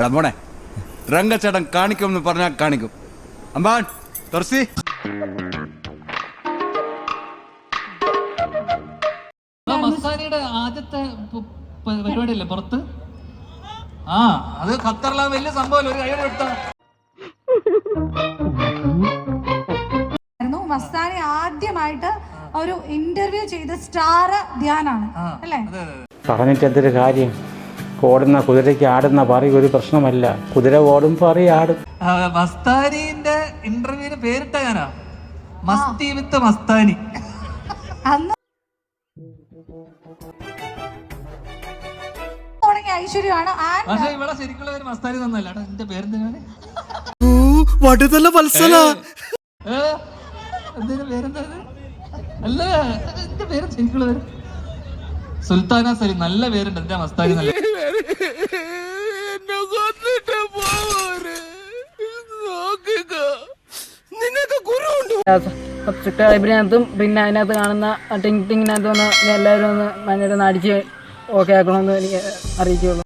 എടാ മോനെ രംഗച്ചേട്ടൻ കാണിക്കുമെന്ന് പറഞ്ഞാൽ കാണിക്കും. അമ്പാൻ തുറസി. മസ്താനിയുടെ ആദ്യത്തെ പരിപാടിയല്ലേ പുറത്ത്? ആ അത് ഖത്തറിലെ വലിയ സംഭവമല്ലേ ഒരു കൈയ്യടി എടുത്ത. മസ്താനി ആദ്യമായിട്ട് ഒരു ഇന്റർവ്യൂ ചെയ്ത സ്റ്റാർ ധ്യാനാണ്. അല്ലേ? പറഞ്ഞിട്ട് എന്തൊരു കാര്യം? ഓടുന്ന കുതിരയ്ക്ക് ആടുന്ന പറി ഒരു പ്രശ്നമല്ല. കുതിര ഓടും പറി ആടും. മസ്താനിന്റെ ഇന്റർവ്യൂവിന് പേരിട്ട ഞാനാ മസ്തി വിത്ത് മസ്താനി. ഐശ്വര്യമാണ്. ആൻഡ് പക്ഷെ ഇവിടെ ശരിക്കുള്ള പേര് മസ്താനി തന്നല്ല എടാ എന്റെ പേരെന്തിനാണ്? വടുതല വത്സല. ഏ? എന്തിന്റെ പേരെന്താ ഇത്? അല്ല എന്റെ പേര് ശരിക്കുള്ള പേര്? സുൽത്താന സലീം നല്ല പേരുണ്ട്. എന്റെ മസ്താനി നല്ല സബ്സ്ക്രൈബിനകത്തും പിന്നെ അതിനകത്ത് കാണുന്ന ടിങ് ടിങ്ങിനകത്ത് വന്ന് എല്ലാവരും ഒന്ന് മഞ്ഞൊന്ന് അടിച്ച് ഓക്കെ ആക്കണമെന്ന് എനിക്ക് അറിയിക്കുള്ളൂ